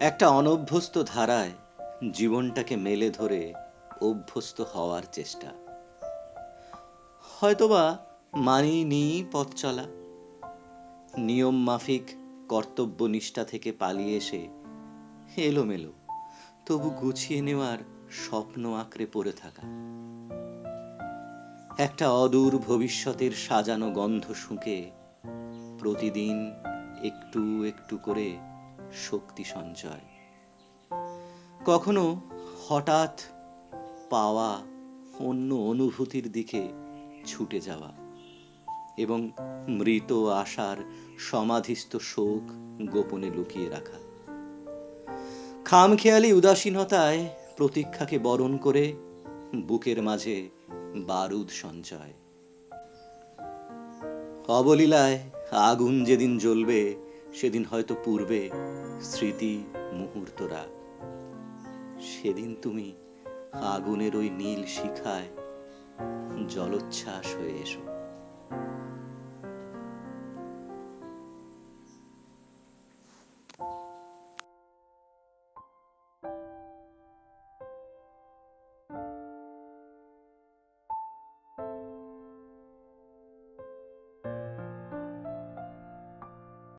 একটা অনভ্যস্ত ধারায় জীবনটাকে মেলে ধরে অভ্যস্ত হওয়ার চেষ্টা। হয়তোবা মানিয়ে নিই পথ চলা নিয়ম মাফিক কর্তব্যনিষ্ঠা থেকে পালিয়ে এসে এলোমেলো, তবু গুছিয়ে নেওয়ার স্বপ্ন আঁকড়ে পড়ে থাকা। একটা অদূর ভবিষ্যতের সাজানো গন্ধ শুঁকে প্রতিদিন একটু একটু করে শক্তি সঞ্চয়। কখনো হঠাৎ পাওয়া অন্য অনুভূতির দিকে ছুটে যাওয়া এবং মৃত আশার সমাধিস্থ শোক গোপনে লুকিয়ে রাখা। খামখেয়ালি উদাসীনতায় প্রতীক্ষাকে বরণ করে বুকের মাঝে বারুদ সঞ্চয়। অবলীলায় আগুন যেদিন জ্বলবে সেদিন হয়তো পূর্বে স্মৃতি মুহূর্তরা। সেদিন তুমি আগুনের ওই নীল শিখায় জলোচ্ছ্বাস হয়ে এসো।